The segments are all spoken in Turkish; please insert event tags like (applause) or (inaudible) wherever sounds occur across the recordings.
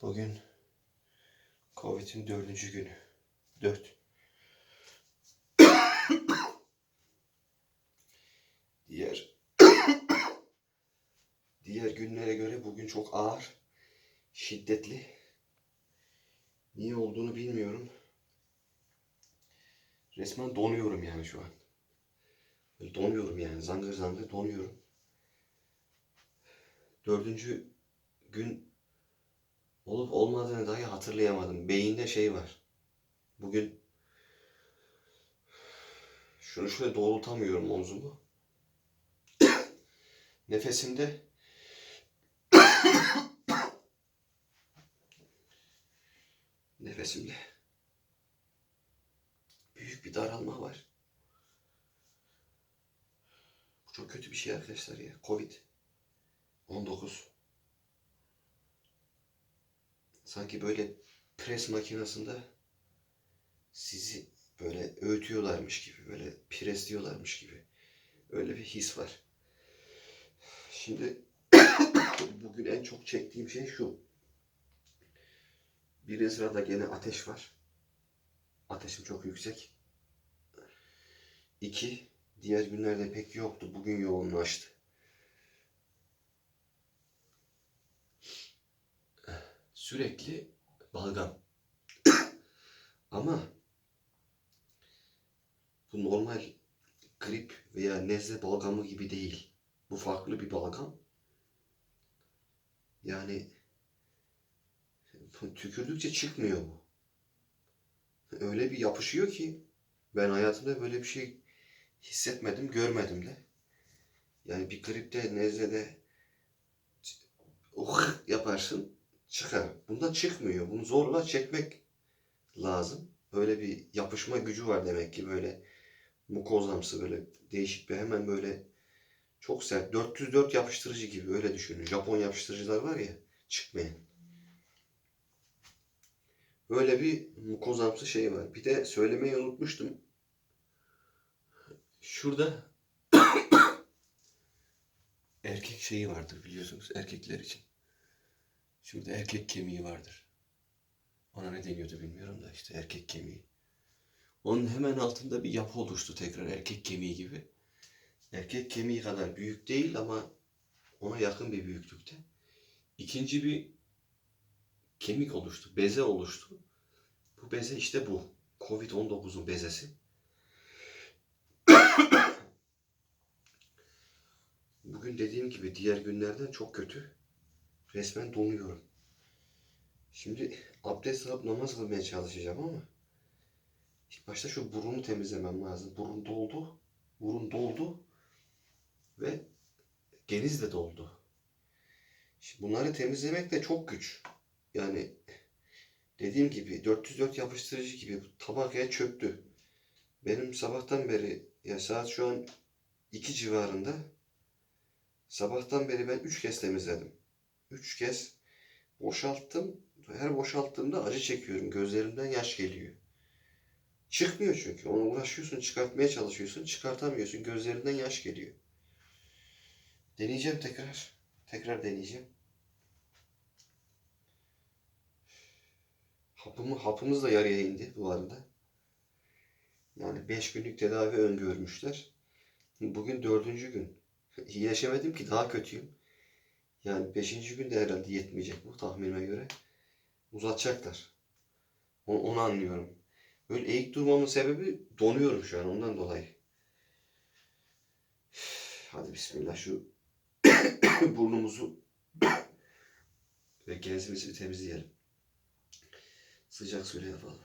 Bugün Covid'in dördüncü günü. Dört. (coughs) Diğer (coughs) diğer günlere göre bugün çok ağır, şiddetli. Niye olduğunu bilmiyorum. Resmen donuyorum yani şu an. Donuyorum yani zangır zangır donuyorum. Dördüncü gün olup olmadığını dahi hatırlayamadım. Beyinde şey var. Bugün şunu şöyle doğrultamıyorum omzumu. (coughs) Nefesimde (coughs) nefesimde büyük bir daralma var. Bu çok kötü bir şey arkadaşlar ya. Covid 19 sanki böyle pres makinesinde sizi böyle öğütüyorlarmış gibi, böyle presliyorlarmış gibi. Öyle bir his var. Şimdi (coughs) bugün en çok çektiğim şey şu. Bir sırada gene ateş var. Ateşim çok yüksek. İki, diğer günlerde pek yoktu. Bugün yoğunlaştı. Sürekli balgam. Ama bu normal grip veya nezle balgamı gibi değil. Bu farklı bir balgam. Yani tükürdükçe çıkmıyor bu. Öyle bir yapışıyor ki ben hayatımda böyle bir şey hissetmedim, görmedim de. Yani bir gripte, nezlede oh yaparsın çıkar. Bundan çıkmıyor. Bunu zorla çekmek lazım. Böyle bir yapışma gücü var demek ki böyle mukozamsı böyle değişik bir hemen böyle çok sert 404 yapıştırıcı gibi öyle düşünün. Japon yapıştırıcılar var ya çıkmayan. Böyle bir mukozamsı şey var. Bir de söylemeyi unutmuştum. Şurada (coughs) erkek şeyi vardır biliyorsunuz erkekler için. Şurada erkek kemiği vardır. Ona ne deniyordu bilmiyorum da işte erkek kemiği. Onun hemen altında bir yapı oluştu tekrar erkek kemiği gibi. Erkek kemiği kadar büyük değil ama ona yakın bir büyüklükte. İkinci bir kemik oluştu, beze oluştu. Bu beze işte bu. Covid-19'un bezesi. (coughs) Bugün dediğim gibi diğer günlerden çok kötü. Resmen donuyorum. Şimdi abdest alıp namaz kılmaya çalışacağım ama ilk başta şu burunu temizlemem lazım. Burun doldu. Burun doldu ve geniz de doldu. Şimdi bunları temizlemek de çok güç. Yani dediğim gibi 404 yapıştırıcı gibi tabakaya çöktü. Benim sabahtan beri ya saat şu an 2 civarında sabahtan beri ben 3 kez temizledim. 3 kez boşalttım. Her boşalttığımda acı çekiyorum. Gözlerimden yaş geliyor. Çıkmıyor çünkü. Onu uğraşıyorsun, çıkartmaya çalışıyorsun. Çıkartamıyorsun. Gözlerinden yaş geliyor. Deneyeceğim tekrar. Tekrar deneyeceğim. Hapımı, hapımız da yarıya indi bu arada. Yani 5 günlük tedavi öngörmüşler. Bugün dördüncü gün. (laughs) İyileşemedim ki daha kötüyüm. Yani 5. günde herhalde yetmeyecek bu tahminime göre. Uzatacaklar. Onu, onu anlıyorum. Böyle eğik durmamın sebebi donuyorum şu an ondan dolayı. Hadi bismillah şu (coughs) burnumuzu (coughs) ve genzimizi temizleyelim. Sıcak suyla yapalım.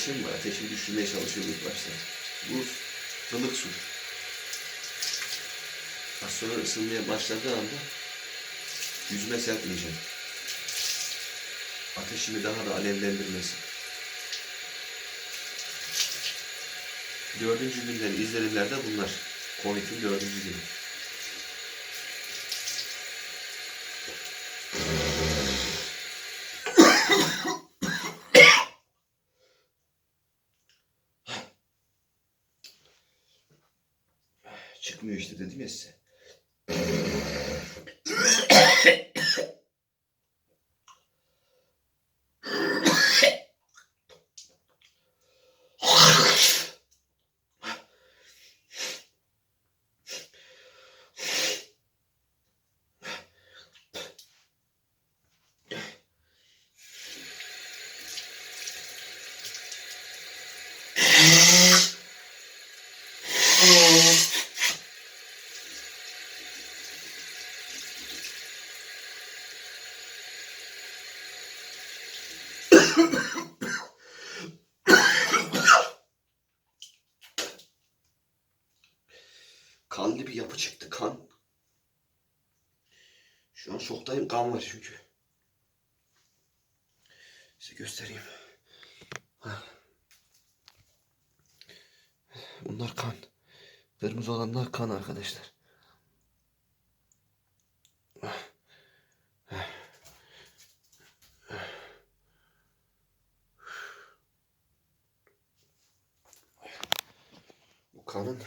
Ateşim var. Ateşimi düşürmeye çalışıyorum ilk başta. Buz, ılık su. Az sonra ısınmaya başladığı anda yüzüme serpmeyeceğim. Ateşimi daha da alevlendirmesin. Dördüncü günden izlenimler de bunlar. Covid'in dördüncü günü. Çıkmıyor işte dedim ya size. Kanlı bir yapı çıktı. Kan. Şu an şoktayım. Kan var çünkü. Size göstereyim. Bunlar kan. Kırmızı olanlar kan arkadaşlar. Bu kanın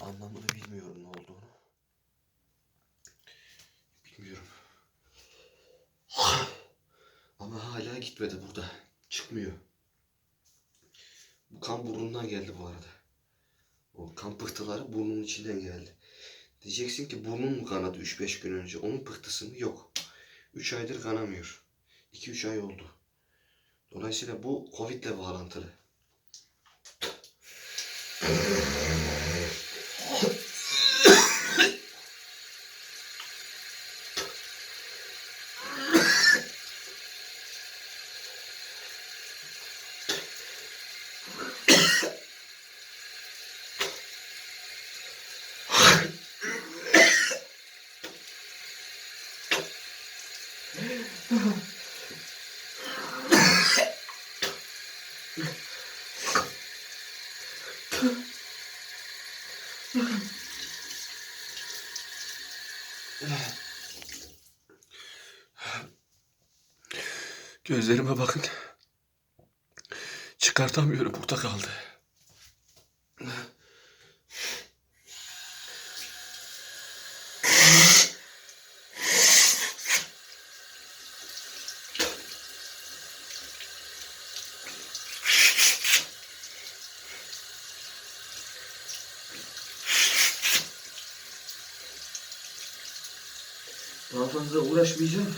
anlamını bilmiyorum ne olduğunu. Bilmiyorum. Ama hala gitmedi burada. Çıkmıyor. Bu kan burnundan geldi bu arada. O kan pıhtıları burnunun içinden geldi. Diyeceksin ki burnun mu kanadı 3-5 gün önce? Onun pıhtısı mı? Yok. 3 aydır kanamıyor. 2-3 ay oldu. Dolayısıyla bu Covid ile bağlantılı. Gözlerime bakın. Çıkartamıyorum. Burada kaldı. Daha fazla uğraşmayacağım.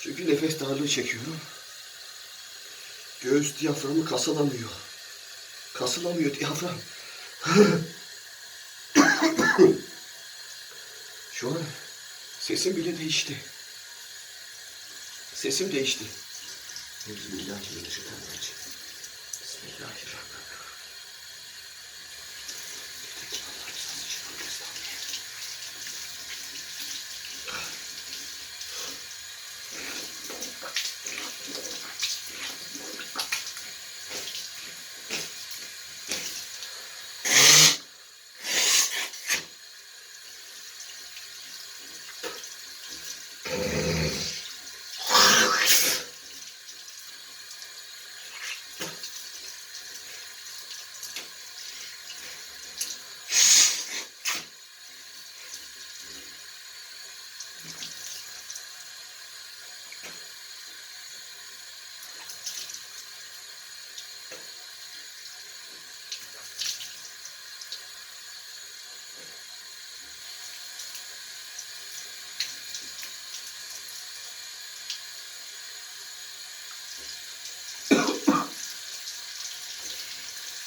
Çünkü nefes darlığı çekiyorum. Göğüs diyaframı kasılamıyor. Kasılamıyor diyafram. (coughs) Şu an sesim bile değişti. Sesim değişti. Bismillahirrahmanirrahim. Bismillahirrahmanirrahim. よし。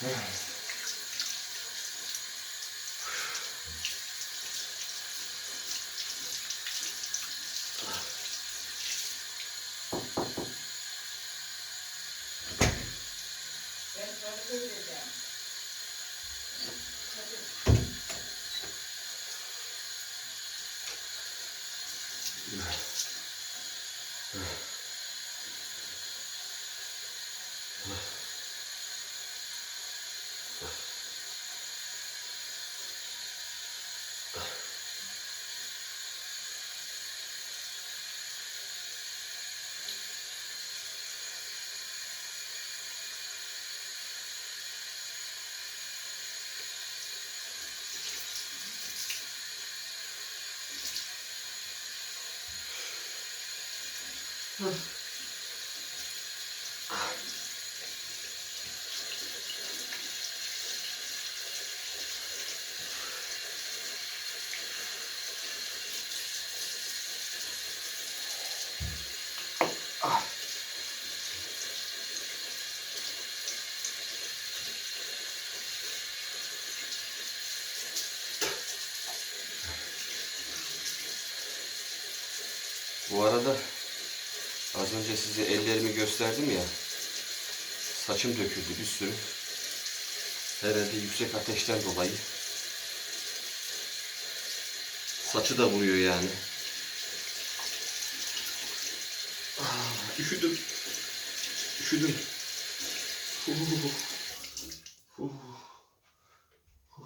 Yeah. Huh. Önce size ellerimi gösterdim ya. Saçım döküldü bir sürü. Herhalde yüksek ateşten dolayı. Saçı da vuruyor yani. Ah, üşüdüm. Üşüdüm. Huh. Huh. Huh.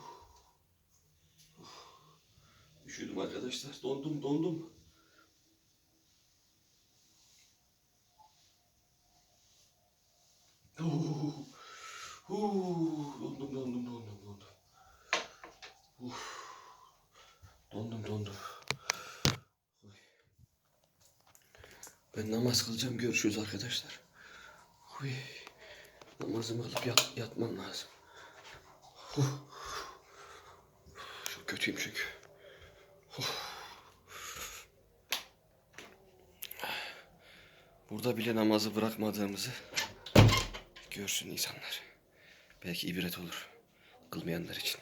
Üşüdüm arkadaşlar. Dondum dondum. Uh, uh, dondum dondum dondum dondum. Uf. Dondum dondum. Oy. Ben namaz kılacağım. Görüşürüz arkadaşlar. Uy. Namazımı alıp yat, yatmam lazım. Huh. Çok kötüyüm çünkü. Burada bile namazı bırakmadığımızı görsün insanlar. Belki ibret olur. Kılmayanlar için.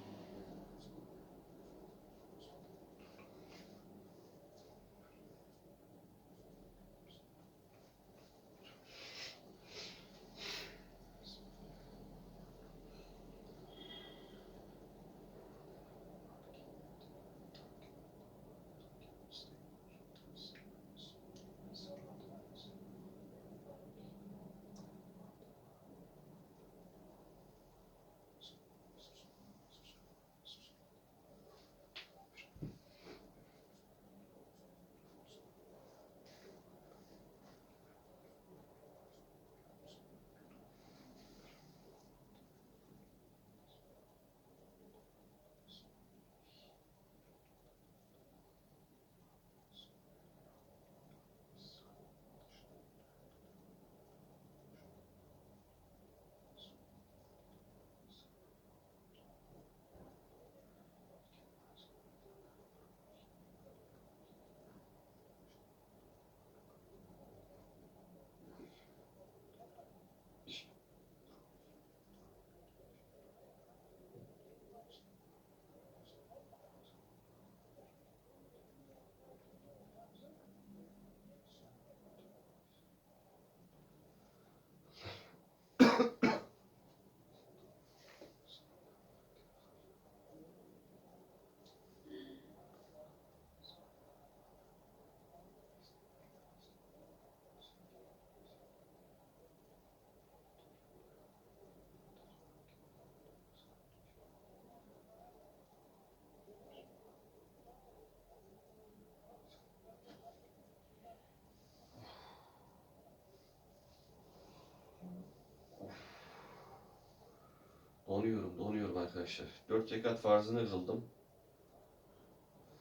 donuyorum arkadaşlar. Dört rekat farzını kıldım.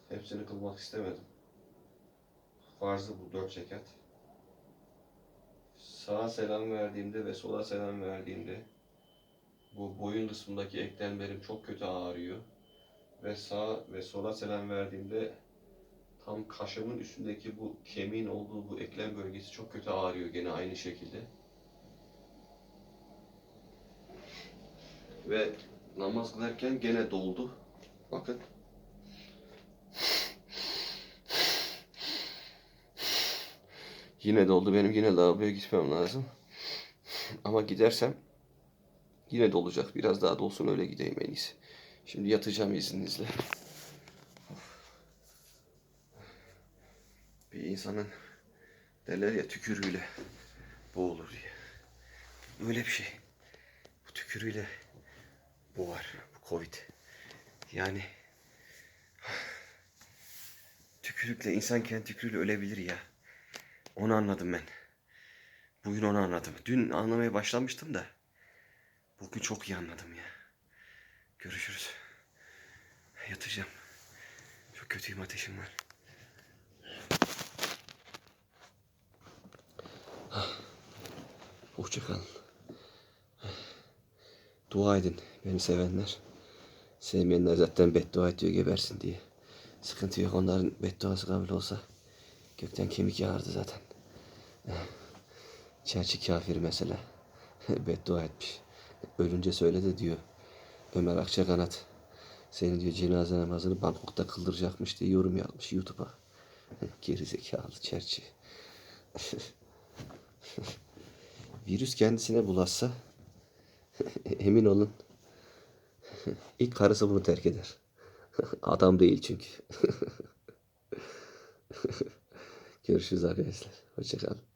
Hepsini kılmak istemedim. Farzı bu dört rekat. Sağa selam verdiğimde ve sola selam verdiğimde bu boyun kısmındaki eklemlerim çok kötü ağrıyor. Ve sağa ve sola selam verdiğimde tam kaşımın üstündeki bu kemiğin olduğu bu eklem bölgesi çok kötü ağrıyor gene aynı şekilde. Ve namaz kılarken gene doldu. Bakın. Yine doldu. Benim yine lavaboya gitmem lazım. Ama gidersem yine dolacak. Biraz daha dolsun öyle gideyim en iyisi. Şimdi yatacağım izninizle. Bir insanın derler ya tükürüğüyle boğulur diye. Öyle bir şey. Bu tükürüğüyle boğar. Bu Covid. Yani tükürükle insan kendi tükürüğüyle ölebilir ya. Onu anladım ben. Bugün onu anladım. Dün anlamaya başlamıştım da. Bugün çok iyi anladım ya. Görüşürüz. Yatacağım. Çok kötüyüm ateşim var. Hoşçakalın. Dua edin beni sevenler. Sevmeyenler zaten beddua ediyor gebersin diye. Sıkıntı yok onların bedduası kabul olsa. Gökten kemik yağardı zaten. Çerçi kafir mesela. (laughs) beddua etmiş. Ölünce söyle de diyor. Ömer Akçakanat. Senin diyor cenaze namazını Bangkok'ta kıldıracakmış diye yorum yapmış YouTube'a. (laughs) Gerizekalı çerçi. (laughs) Virüs kendisine bulaşsa (laughs) emin olun (laughs) ilk karısı bunu terk eder. (laughs) Adam değil çünkü. Görüşürüz arkadaşlar. Hoşçakalın.